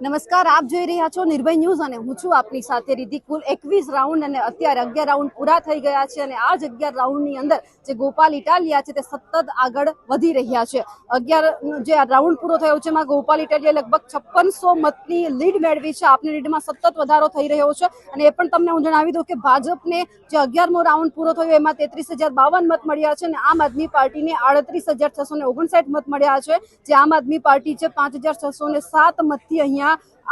નમસ્કાર, આપ જોઈ રહ્યા છો નિર્ભય ન્યૂઝ અને હું છું આપની સાથે રીધિ કુલ એકવીસ રાઉન્ડ અને અત્યારે અગિયાર રાઉન્ડ પૂરા થઈ ગયા છે અને આ જ અગિયાર રાઉન્ડની અંદર જે ગોપાલ ઇટાલિયા છે તે સતત આગળ વધી રહ્યા છે. અગિયાર જે રાઉન્ડ પૂરો થયો છે એમાં ગોપાલ ઇટાલિયા લગભગ છપ્પનસો મતની લીડ મેળવી છે. આપની લીડમાં સતત વધારો થઈ રહ્યો છે અને એ પણ તમને હું જણાવી દઉં કે ભાજપને જે અગિયારમો રાઉન્ડ પૂરો થયો એમાં તેત્રીસ હજાર બાવન મત મળ્યા છે અને આમ આદમી પાર્ટીને આડત્રીસ હજાર છસો ને ઓગણસાઠ મત મળ્યા છે. જે આમ આદમી પાર્ટી છે પાંચ હજાર છસો ને સાત મતથી અહીંયા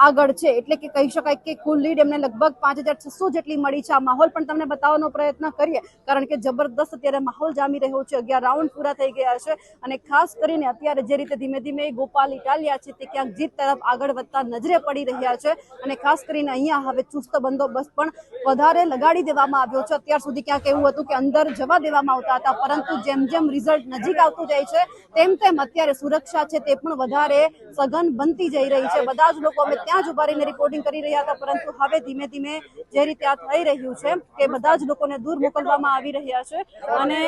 આગળ છે. એટલે કે કહી શકાય કે કુલ લીડ એમને લગભગ પાંચ હજાર છસો જેટલી મળી છે. આ માહોલ પણ તમને બતાવવાનો પ્રયત્ન કરીએ. કારણ કે જબરદસ્ત અત્યારે માહોલ જામી રહ્યો છે. અગિયાર રાઉન્ડ પૂરા થઈ ગયા છે. અને ખાસ કરીને અત્યારે જે રીતે ધીમે ધીમે ગોપાલ ઇટાલિયા છે તે ક્યાંક જીત તરફ આગળ વધતા નજરે પડી રહ્યા છે. અને ખાસ કરીને અહીંયા હવે ચુસ્ત બંદોબસ્ત પણ વધારે લગાડી દેવામાં આવ્યો છે. અત્યાર સુધી ક્યાંક એવું હતું કે અંદર જવા દેવામાં આવતા હતા, પરંતુ જેમ જેમ રિઝલ્ટ નજીક આવતું જાય છે, તેમ તેમ અત્યારે સુરક્ષા છે તે પણ વધારે સઘન બનતી જઈ રહી છે. બધા જ લોકો અમે ત્યાં જ ઊભા રહીને રિપોર્ટિંગ કરી રહ્યા હતા, પરંતુ હવે ધીમે ધીમે જે રીતે આ થઈ રહ્યું છે કે બધા જ લોકોને દૂર મોકલવામાં આવી રહ્યા છે અને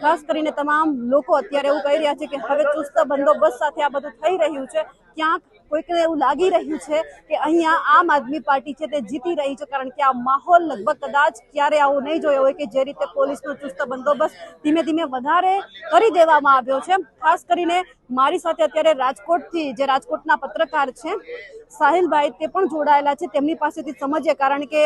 ખાસ કરીને તમામ લોકો અત્યારે એવું કહી રહ્યા છે કે હવે ચુસ્ત બંદોબસ્ત સાથે આ બધું થઈ રહ્યું છે. ક્યાંક કોઈકને એવું લાગી રહ્યું છે કે અહીંયા આમ આદમી પાર્ટી છે તે જીતી રહી છે, કારણ કે આ માહોલ લગભગ કદાચ ક્યારે આવો નહીં જોયો હોય કે જે રીતે પોલીસનો ચુસ્ત બંદોબસ્ત ધીમે ધીમે વધારે કરી દેવામાં આવ્યો છે. ખાસ કરીને મારી સાથે અત્યારે રાજકોટથી જે રાજકોટના પત્રકાર છે, સાહિલભાઈ, તે પણ જોડાયેલા છે. તેમની પાસેથી સમજીએ, કારણ કે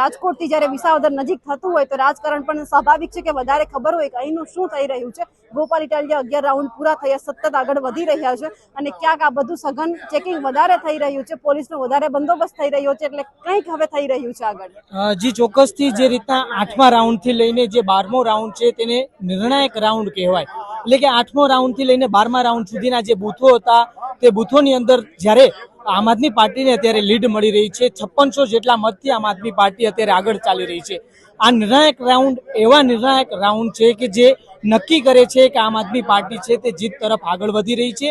રાજકોટથી જ્યારે વિસાવદર નજીક થતું હોય તો રાજકારણ પણ સ્વાભાવિક છે કે વધારે ખબર હોય કે અહીંનું શું થઈ રહ્યું છે. ગોપાલ ઇટાલિયા અગિયાર રાઉન્ડ પૂરા થયા, સતત આગળ વધી રહ્યા છે અને ક્યાંક આ બધું સઘન ચેકિંગ વધારે થઈ રહ્યું છે, પોલીસનો વધારે બંદોબસ્ત થઈ રહ્યો છે, એટલે કંઈક હવે થઈ રહ્યું છે આગળ. જી, ચોક્કસથી જે રીતના આઠમા રાઉન્ડથી લઈને જે બારમો રાઉન્ડ છે, તેને નિર્ણાયક રાઉન્ડ કહેવાય. એટલે કે આઠમો રાઉન્ડથી લઈને બારમા રાઉન્ડ સુધીના જે બૂથો હતા, તે બૂથોની અંદર જ્યારે આમ આદમી પાર્ટીને અત્યારે લીડ મળી રહી છે, છપ્પનસો જેટલા મતથી આમ આદમી પાર્ટી અત્યારે આગળ ચાલી રહી છે. આ નિર્ણાયક રાઉન્ડ એવા નિર્ણાયક રાઉન્ડ છે કે જે નક્કી કરે છે કે આમ આદમી પાર્ટી છે તે જીત તરફ આગળ વધી રહી છે.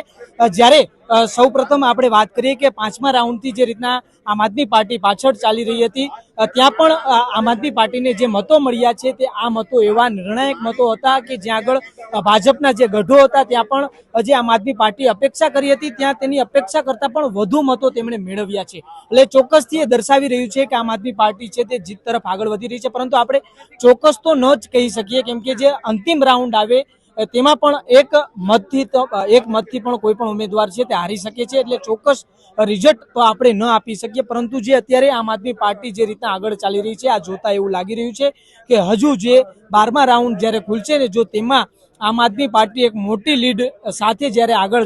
જ્યારે સૌપ્રથમ આપણે વાત કરીએ કે પાંચમા રાઉન્ડથી જે રીતના આમ આદમી પાર્ટી પાછળ ચાલી રહી હતી ત્યાં પણ આમ આદમી પાર્ટીને જે મતો મળ્યા છે તે આ મતો એવા નિર્ણાયક મતો હતા કે જ્યાં આગળ ભાજપના જે ગઢો હતા ત્યાં પણ જે આમ આદમી પાર્ટી અપેક્ષા કરી હતી, ત્યાં તેની અપેક્ષા કરતા પણ વધુ મતો તેમણે મેળવ્યા છે. એટલે ચોક્કસથી એ દર્શાવી રહ્યું છે કે આમ આદમી પાર્ટી છે તે જીત તરફ આગળ વધી રહી છે, પરંતુ આપણે ચોક્કસ તો ન જ કહી શકીએ કેમ કે જે અંતિમ રાઉન્ડ આવે તેમાં પણ એક મતથી એક મતથી પણ કોઈ પણ ઉમેદવાર છે તે હારી શકે છે એટલે ચોક્કસ રિઝલ્ટ તો આપણે ન આપી શકીએ. પરંતુ જે અત્યારે આમ આદમી પાર્ટી જે રીતના આગળ ચાલી રહી છે, આ જોતા એવું લાગી રહ્યું છે કે હજુ જે બારમા રાઉન્ડ જ્યારે ખુલશે ને જો તેમાં આમ આદમી પાર્ટી એક મોટી લીડ સાથે જ્યારે આગળ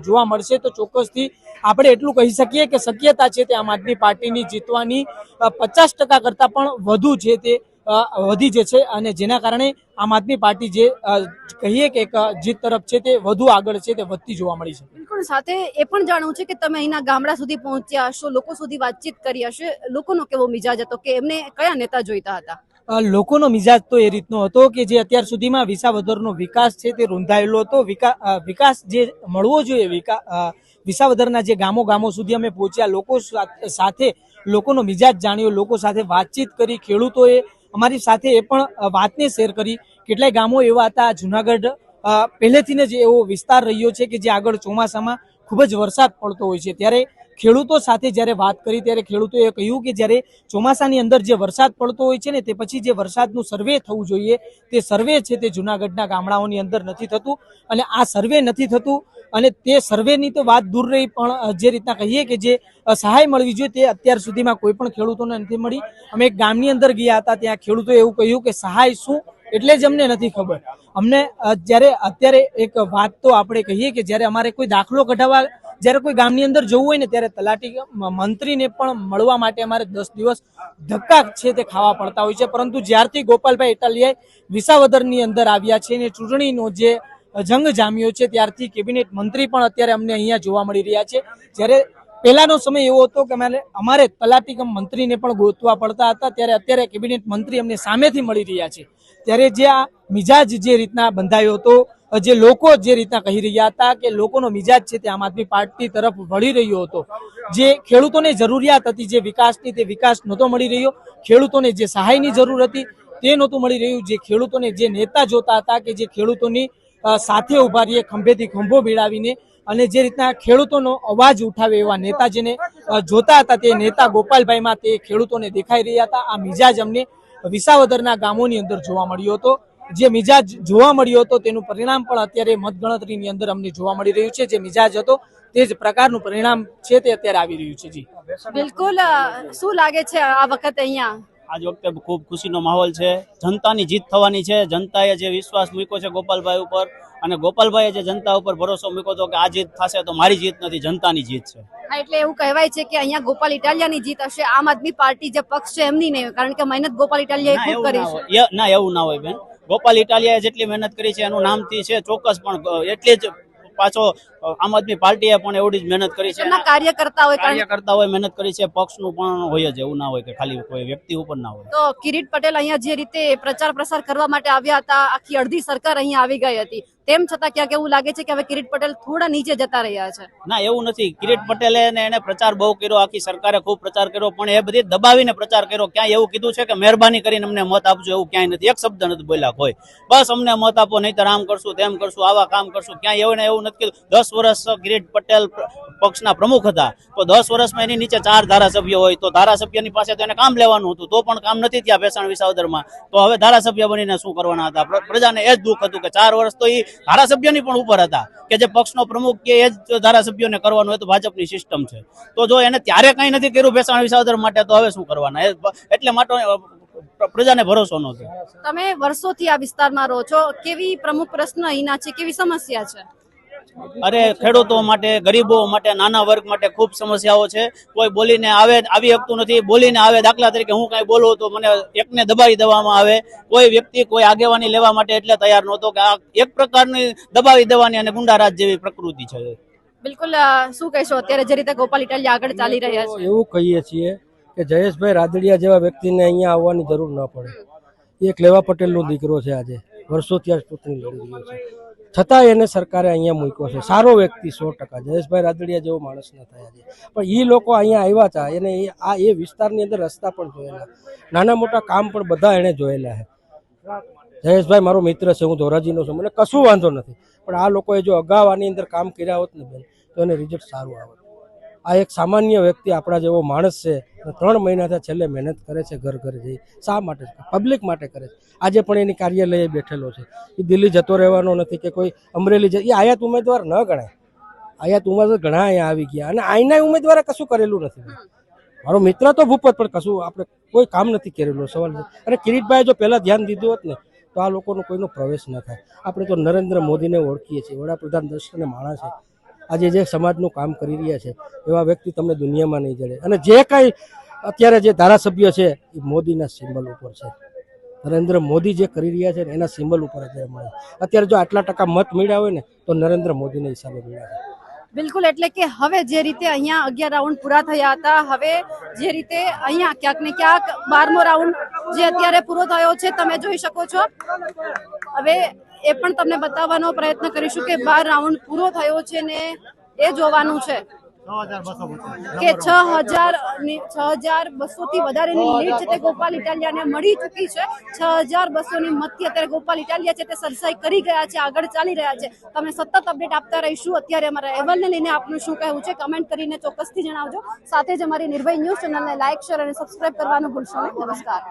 જોવા મળશે તો ચોક્કસથી આપણે એટલું કહી શકીએ કે શક્યતા છે તે આમ આદમી પાર્ટીની જીતવાની પચાસ ટકા કરતાં પણ વધુ છે તે વધી જે છે અને જેના કારણે આમ આદમી પાર્ટી જે કહીએ કે એક જીત તરફ છે તે વધુ આગળ છે તે વધતી જોવા મળી છે બિલકુલ. સાથે એ પણ જાણવું છે કે તમે અહીંના ગામડા સુધી પહોંચ્યા હશો લોકો સુધી વાતચીત કરી હશે. લોકોનો કેવો મિજાજ હતો કે એમને કયા નેતા જોઈતા હતા? લોકોનો મિજાજ તો એ રીતનો હતો કે જે અત્યાર સુધીમાં વિસાવદરનો વિકાસ છે તે રૂંધાયેલો હતો. વિકા- વિકાસ જે મળવો જોઈએ વિસાવદરના જે ગામો ગામો સુધી અમે પહોંચ્યા લોકો સાથે લોકોનો મિજાજ જાણ્યો લોકો સાથે વાતચીત કરી ખેડૂતોએ અમારી સાથે એ પણ વાતને શેર કરી. કેટલાય ગામો એવા હતા, જુનાગઢ પહેલેથી જ એવો વિસ્તાર રહ્યો છે કે જે આગળ ચોમાસામાં ખૂબ જ વરસાદ પડતો હોય છે. ત્યારે ખેડૂતો સાથે જ્યારે વાત કરી, ત્યારે ખેડૂતોએ કહ્યું કે જ્યારે ચોમાસાની અંદર જે વરસાદ પડતો હોય છે ને, તે પછી જે વરસાદનું સર્વે થવું જોઈએ, તે સર્વે છે તે જુનાગઢના ગામડાઓની અંદર નથી થતું. અને આ સર્વે નથી થતું અને તે સર્વેની તો વાત દૂર રહી, પણ જે રીતના કહીએ કે જે સહાય મળવી જોઈએ તે અત્યાર સુધીમાં કોઈ પણ ખેડૂતોને નથી મળી. અમે એક ગામની અંદર ગયા હતા, ત્યાં ખેડૂતોએ એવું કહ્યું કે સહાય શું એટલે જ અમને નથી ખબર. અમને જ્યારે, અત્યારે એક વાત તો આપણે કહીએ કે જ્યારે અમારે કોઈ દાખલો કઢાવવા, જ્યારે કોઈ ગામની અંદર જવું હોય ને, ત્યારે તલાટી મંત્રીને પણ મળવા માટે અમારે દસ દિવસ ધક્કા છે તે ખાવા પડતા હોય છે. પરંતુ જ્યારથી ગોપાલભાઈ ઇટાલિયાએ વિસાવદરની અંદર આવ્યા છે ને ચૂંટણીનો જે જંગ જામ્યો છે. ત્યારથી કેબિનેટ મંત્રી પણ અત્યારે અમને અહીંયા જોવા મળી રહ્યા છે. જ્યારે પહેલાનો સમય એવો હતો કે અમારે અમારે તલાટી મંત્રીને પણ ગોતવા પડતા હતા. ત્યારે અત્યારે કેબિનેટ મંત્રી અમને સામેથી મળી રહ્યા છે. ત્યારે જે આ મિજાજ જે રીતના બંધાયો હતો, જે લોકો જે રીતના કહી રહ્યા હતા કે લોકોનો મિજાજ છે તે આમ આદમી પાર્ટી તરફ વળી રહ્યો હતો. જે ખેડૂતોને જરૂરિયાત હતી, જે વિકાસની, તે વિકાસ નહોતો મળી રહ્યો. ખેડૂતોને જે સહાયની જરૂર હતી તે નહોતું મળી રહ્યું. જે ખેડૂતોને જે નેતા જોતા હતા કે જે ખેડૂતોની સાથે ઊભા રહીએ, ખંભેથી ખંભો ભીડાવીને અને જે રીતના ખેડૂતોનો અવાજ ઉઠાવે એવા નેતા જોતા હતા તે નેતા ગોપાલભાઈમાં તે ખેડૂતોને દેખાઈ રહ્યા હતા. આ મિજાજ અમને વિસાવદરના ગામોની અંદર જોવા મળ્યો હતો. જે મિજાજ જોવા મળ્યો હતો તેનું પરિણામ પણ અત્યારે મતગણતરીની અંદર અમને જોવા મળી રહ્યું છે. જે મિજાજ હતો તે જ પ્રકારનું પરિણામ છે તે અત્યારે આવી રહ્યું છે. જી. બિલકુલ શું લાગે છે આ વખતે અહીંયા? આજ વખતે ખૂબ ખુશીનો માહોલ છે. જનતાની જીત થવાની છે. જનતાએ જે વિશ્વાસ મૂક્યો છે ગોપાલભાઈ ઉપર અને ગોપાલભાઈએ જે જનતા ઉપર ભરોસો મૂક્યો હતો કે આ જીત થશે તો મારી જીત નથી જનતાની જીત છે. હા, એટલે એવું કહેવાય છે કે અહીંયા ગોપાલ ઇટાલિયાની જીત હશે આમ આદમી પાર્ટી જે પક્ષ છે એમની નહીં કારણ કે મહેનત ગોપાલ ઇટાલિયાએ ખૂબ કરી છે. ના એવું ના હોય બેન. ગોપાલ ઇટાલિયાએ જેટલી મહેનત કરી છે એનું નામથી છે ચોક્કસ પણ એટલી જ પાછો આમ આદમી પાર્ટીએ પણ એવડી જ મહેનત કરી છે. કાર્યકર્તા હોય કાર્યકર્તા હોય મહેનત કરી છે. પક્ષનું પણ હોય જ એવું ના હોય કે ખાલી કોઈ વ્યક્તિ ઉપર ના હોય. તો કિરીટ પટેલ અહીંયા જે રીતે પ્રચાર પ્રસાર કરવા માટે આવ્યા હતા આખી અડધી સરકાર અહીંયા આવી ગઈ હતી. તેમ છતાં ક્યાંક એવું લાગે છે કે હવે કિરીટ પટેલ થોડા નીચે જતા રહ્યા છે. ના એવું નથી. કિરીટ પટેલે એને પ્રચાર બહુ કર્યો આખી સરકારે ખૂબ પ્રચાર કર્યો પણ એ બધી દબાવીને પ્રચાર કર્યો. ક્યાંય એવું કીધું છે કે મહેરબાની કરીને અમને મત આપજો એવું ક્યાંય નથી. એક શબ્દ નથી બોલ્યા કોઈ. બસ અમને મત આપો નહીતર આમ કરશું તેમ કરશું આવા કામ કરશું. ક્યાંય એવું ને એવું નથી કીધું. દસ વર્ષ કિરીટ પટેલ પક્ષના પ્રમુખ હતા. તો દસ વર્ષમાં એની નીચે ચાર ધારાસભ્ય હોય, તો ધારાસભ્યની પાસે તો એને કામ લેવાનું હતું, તો પણ કામ નથી ત્યાં ભેસાણ વિસાવદરમાં. તો હવે ધારાસભ્ય બનીને શું કરવાના હતા? પ્રજાને એ જ દુઃખ હતું કે ચાર વર્ષ તો એ ધારાસભ્યની પણ ઉપર હતા, કે જે પક્ષનો પ્રમુખ કે એ જ ધારાસભ્યોને કરવાનું હોય તો ભાજપની સિસ્ટમ છે. તો જો એને ત્યારે કંઈ નથી કર્યું ભેસાણ વિસાવદર માટે, તો હવે શું કરવાના? એટલે માટે પ્રજાને ભરોસો નહોતો. તમે વર્ષોથી આ વિસ્તારમાં રહો છો. કેવી પ્રમુખ પ્રશ્ન અહીંના છે? કેવી સમસ્યા છે? અરે ખેડૂતો માટે ગરીબો માટે નાના વર્ગ માટે ખૂબ સમસ્યાઓ છે. કોઈ બોલીને આવે આવી શકતું નથી. બોલીને આવે દાખલા તરીકે હું કાંઈ બોલું તો મને એકને દબાવી દેવામાં આવે. કોઈ વ્યક્તિ કોઈ આગેવાની લેવા માટે એટલે તૈયાર નહોતો કે આ એક પ્રકારની દબાવી દેવાની અને ગુંડારાજ જેવી પ્રકૃતિ છે. બિલકુલ શું કહેશો? અત્યારે જે રીતે ગોપાલ ઇટાલિયા આગળ ચાલી રહ્યા છે. એવું કહીએ છીએ કે જયેશભાઈ રાદડિયા જેવા વ્યક્તિને અહીંયા આવવાની જરૂર ન પડે. એક લેવા પટેલનો દીકરો છે આજે. વર્ષોથી આ ચૂંટણી લડી રહ્યો છે. છતાં એને સરકારે અહીંયા મૂક્યો છે. સારો વ્યક્તિ સો ટકા. જયેશભાઈ રાદડિયા જેવો માણસ ન થયા છે. પણ એ લોકો અહીંયા આવ્યા હતા. એને આ એ વિસ્તારની અંદર રસ્તા પણ જોયેલા. નાના મોટા કામ પણ બધા એણે જોયેલા છે. જયેશભાઈ મારો મિત્ર છે, હું ધોરાજીનો છું. મને કશું વાંધો નથી. પણ આ લોકોએ જો અગાઉ આની અંદર કામ કર્યા હોત ને બેન, તો એને રિઝલ્ટ સારું આવત. આ એક સામાન્ય વ્યક્તિ આપણા જેવો માણસ છે ત્રણ મહિનાથી છેલ્લે મહેનત કરે છે ઘર ઘર જઈ શા માટે પબ્લિક માટે કરે છે. આજે પણ એની કાર્યાલયે બેઠેલો છે. એ દિલ્હી જતો રહેવાનો નથી કે કોઈ અમરેલી જ એ આયાત ઉમેદવાર ન ગણાય. આયાત ઉમેદવાર ઘણા અહીંયા આવી ગયા અને અહીંના ઉમેદવારે કશું કરેલું નથી. મારો મિત્ર તો ભૂપત, પણ કશું આપણે કોઈ કામ નથી કરેલું. સવાલ અને કિરીટભાઈ જો પહેલાં ધ્યાન દીધું હોત ને, તો આ લોકોનો કોઈનો પ્રવેશ ન થાય. આપણે તો નરેન્દ્ર મોદીને ઓળખીએ છીએ. વડાપ્રધાન દર્શને માણસ છે. આજે જે સમાજનું કામ કરી રહ્યા છે, એવા વ્યક્તિ તમને દુનિયામાં નહીં જડે. અને જે કાંઈ અત્યારે જે ધારાસભ્ય છે, એ મોદીના સિમ્બલ ઉપર છે. નરેન્દ્ર મોદી જે કરી રહ્યા છે એના સિમ્બલ ઉપર અત્યારે મળે. અત્યારે જો આટલા ટકા મત મળ્યા હોય ને, તો નરેન્દ્ર મોદીના હિસાબે મળ્યા છે. બિલકુલ, એટલે કે હવે જે રીતે અહીંયા અગિયાર રાઉન્ડ પૂરા થયા હતા, હવે જે રીતે અહીંયા ક્યાંક ને ક્યાંક બારમો રાઉન્ડ જે અત્યારે પૂરો થયો છે, તમે જોઈ શકો છો. હવે એ પણ તમને બતાવવાનો પ્રયત્ન કરીશું કે બાર રાઉન્ડ પૂરો થયો છે ને એ જોવાનું છે. કે છ હજાર છ હજાર બસો થી વધારેની લીડ છે તે ગોપાલ ઇટાલિયાને મળી ચૂકી છે. છ હજાર બસો ની મતથી અત્યારે ગોપાલ ઇટાલિયા છે તે સરસાઈ કરી ગયા છે, આગળ ચાલી રહ્યા છે. તમે સતત અપડેટ આપતા રહીશું. અત્યારે અમારા અહેવાલને લઈને આપનું શું કહેવું છે કમેન્ટ કરીને ચોક્કસથી જણાવજો. સાથે જ અમારી નિર્ભય ન્યૂઝ ચેનલને લાઇક શેર અને સબસ્ક્રાઇબ કરવાનું ભૂલશો નહીં. નમસ્કાર.